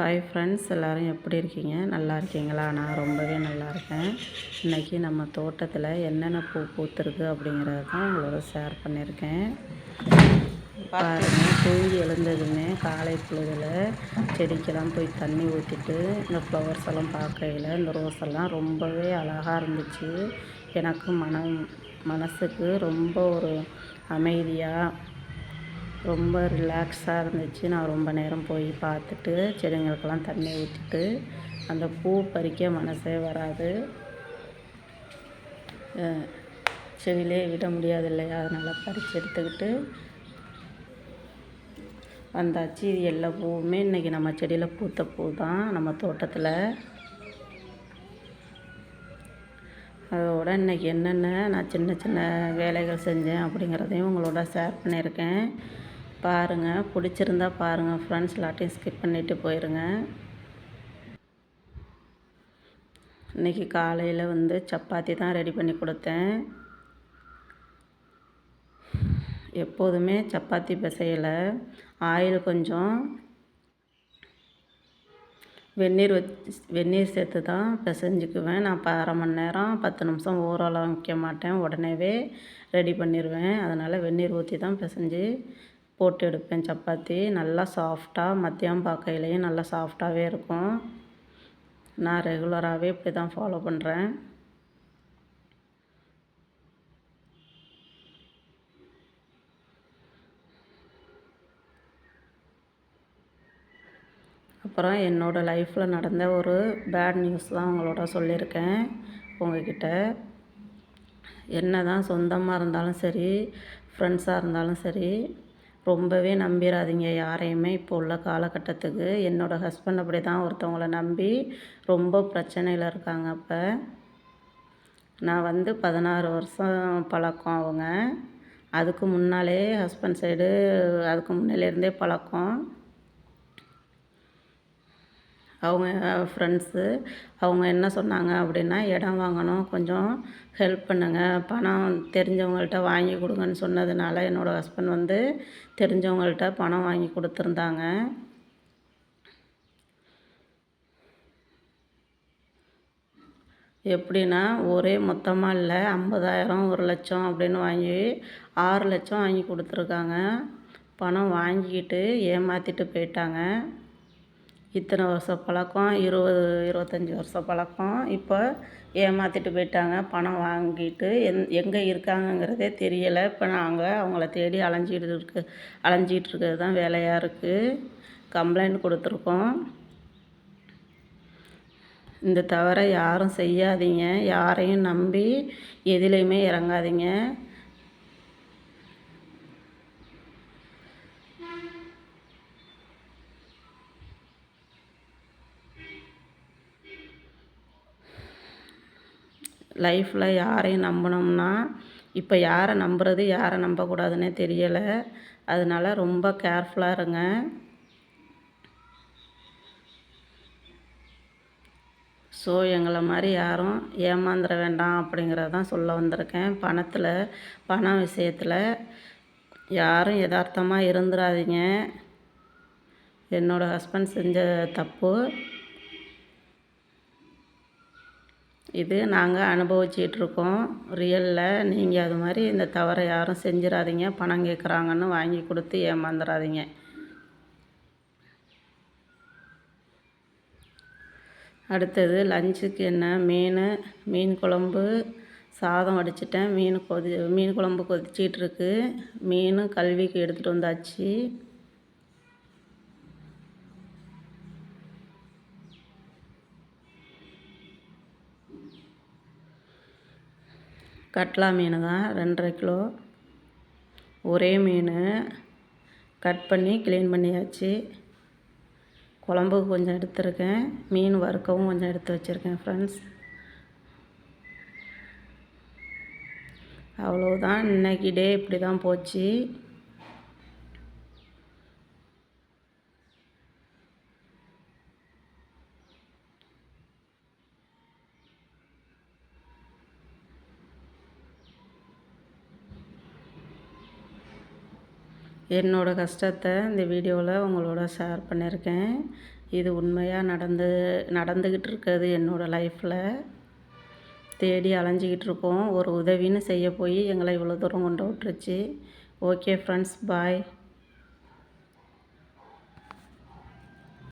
Hi friends எல்லோரும் எப்படி இருக்கீங்க? நல்லா இருக்கீங்களா? நான் ரொம்பவே நல்லா இருக்கேன். இன்றைக்கி நம்ம தோட்டத்தில் என்னென்ன பூ பூத்துருக்கு அப்படிங்கிறத தான் உங்களோட ஷேர் பண்ணியிருக்கேன். பாருங்கள் தூங்கி எழுந்ததுமே காலை பொழுதில் செடிக்கெல்லாம் போய் தண்ணி ஊற்றிட்டு இந்த ஃப்ளவர்ஸ் எல்லாம் பார்க்கையில் இந்த ரோஸ் எல்லாம் ரொம்பவே அழகாக இருந்துச்சு. எனக்கு மனம் மனசுக்கு ரொம்ப ஒரு அமைதியாக ரொம்ப ரிலாக்ஸாக இருந்துச்சு. நான் ரொம்ப நேரம் போய் பார்த்துட்டு செடிங்களுக்கெல்லாம் தண்ணி ஊற்றிட்டு அந்த பூ பறிக்க மனசே வராது. செடியிலே விட முடியாது இல்லையா? அதனால் பறித்து எடுத்துக்கிட்டு வந்தாச்சு. இது எல்லா பூவுமே இன்றைக்கி நம்ம செடியில் பூத்த பூ தான். நம்ம தோட்டத்தில். அதோட இன்றைக்கி என்னென்ன நான் சின்ன சின்ன வேலைகள் செஞ்சேன் அப்படிங்கிறதையும் உங்களோட ஷேர் பண்ணியிருக்கேன். பாருங்கள் பிடிச்சிருந்தா பாருங்கள் ஃப்ரெண்ட்ஸ் எல்லாத்தையும் ஸ்கிப் பண்ணிவிட்டு போயிடுங்க இன்றைக்கி காலையில் வந்து சப்பாத்தி தான் ரெடி பண்ணி கொடுத்தேன். எப்போதுமே சப்பாத்தி பிசையலை. ஆயில் கொஞ்சம். வெந்நீர் வச்சு வெந்நீர் சேர்த்து தான் பிசைஞ்சிக்குவேன். நான் இப்போ அரை மணி நேரம் பத்து நிமிஷம் ஊரெல்லாம் வைக்க மாட்டேன். உடனேவே ரெடி பண்ணிடுவேன் அதனால் வெந்நீர் ஊற்றி தான் பிசைஞ்சு போட்டு எடுப்பேன். சப்பாத்தி நல்லா சாஃப்டாக மத்தியானம் பார்க்கையிலையும் நல்லா சாஃப்டாகவே இருக்கும். நான் ரெகுலராகவே இப்படி தான் ஃபாலோ பண்ணுறேன் அப்புறம் என்னோடய லைஃப்பில் நடந்த ஒரு பேட் நியூஸ் தான் உங்களோட சொல்லியிருக்கேன் உங்ககிட்ட. என்ன தான் சொந்தமாக இருந்தாலும் சரி ஃப்ரெண்ட்ஸாக இருந்தாலும் சரி ரொம்பவே நம்பிடாதீங்க யாரையுமே இப்போ உள்ள காலகட்டத்துக்கு. என்னோடய ஹஸ்பண்ட் அப்படி தான் ஒருத்தவங்கள நம்பி ரொம்ப பிரச்சனையில் இருக்காங்க இப்போ நான் வந்து பதினாறு வருஷம் பழக்கம் அவங்க. அதுக்கு முன்னாலே ஹஸ்பண்ட் சைடு அதுக்கு முன்னிலேருந்தே பழக்கம். அவங்க ஃப்ரெண்ட்ஸு அவங்க என்ன சொன்னாங்க அப்படின்னா இடம் வாங்கணும் கொஞ்சம் ஹெல்ப் பண்ணுங்கள் பணம் தெரிஞ்சவங்கள்ட்ட வாங்கி கொடுங்கன்னு சொன்னதுனால என்னோடய ஹஸ்பண்ட் வந்து தெரிஞ்சவங்கள்ட்ட பணம் வாங்கி கொடுத்துருந்தாங்க. எப்படின்னா ஒரே மொத்தமாக இல்லை ஐம்பதாயிரம் ஒரு லட்சம் அப்படின்னு வாங்கி ஆறு லட்சம் வாங்கி கொடுத்துருக்காங்க. பணம் வாங்கிக்கிட்டு ஏமாற்றிட்டு போயிட்டாங்க. இத்தனை வருஷம் பழக்கம் இருபது இருபத்தஞ்சி வருஷம் பழக்கம். இப்போ ஏமாற்றிட்டு போயிட்டாங்க. பணம் வாங்கிட்டு எந் எங்கே இருக்காங்கங்கிறதே தெரியலை. இப்போ நாங்கள் அவங்கள தேடி அலைஞ்சிட்டு இருக்கு அலைஞ்சிட்டு இருக்கிறது தான் வேலையாக இருக்குது கம்ப்ளைண்ட் கொடுத்துருக்கோம். இந்த தவிர யாரும் செய்யாதீங்க. யாரையும் நம்பி எதுலேயுமே இறங்காதீங்க. லைஃப்பில் யாரையும் நம்பினோம்னா இப்போ யாரை நம்புறது யாரை நம்பக்கூடாதுன்னே தெரியலை. அதனால் ரொம்ப கேர்ஃபுல்லாக இருங்க. ஸோ எங்களை மாதிரி யாரும் ஏமாந்துட வேண்டாம் அப்படிங்கிறதான் சொல்ல வந்திருக்கேன். பணத்தில் பணம் விஷயத்தில் யாரும் யதார்த்தமாக இருந்துடாதீங்க என்னோடய ஹஸ்பண்ட் செஞ்ச தப்பு இது நாங்கள் அனுபவிச்சிட்ருக்கோம். ரியலில் நீங்கள் அது மாதிரி இந்த தவறை யாரும் செஞ்சிடாதீங்க பணம் கேட்குறாங்கன்னு வாங்கி கொடுத்து ஏமாந்துடாதீங்க அடுத்தது லஞ்சுக்கு என்ன? மீன் மீன் குழம்பு சாதம் வடிச்சிட்டேன். மீன் கொதி மீன் குழம்பு கொதிச்சிட்ருக்கு. மீனும் கல்விக்கு எடுத்துகிட்டு வந்தாச்சு. கட்லா மீன் தான் ரெண்டரை கிலோ. ஒரே மீன். கட் பண்ணி க்ளீன் பண்ணியாச்சு. குழம்புக்கு கொஞ்சம் எடுத்துருக்கேன். மீன் வறுக்கவும் கொஞ்சம் எடுத்து வச்சுருக்கேன் ஃப்ரெண்ட்ஸ் அவ்வளோதான் இன்றைக்கி டே இப்படி தான் போச்சு. என்னோடய கஷ்டத்தை இந்த வீடியோவில் உங்களோட ஷேர் பண்ணியிருக்கேன். இது உண்மையாக நடந்து நடந்துக்கிட்டு இருக்கிறது என்னோடய லைஃப்பில் தேடி அலைஞ்சிக்கிட்டு இருக்கோம். ஒரு உதவின்னு செய்ய போய் எங்களை இவ்வளோ தூரம் கொண்டு விட்டுருச்சு. Okay friends bye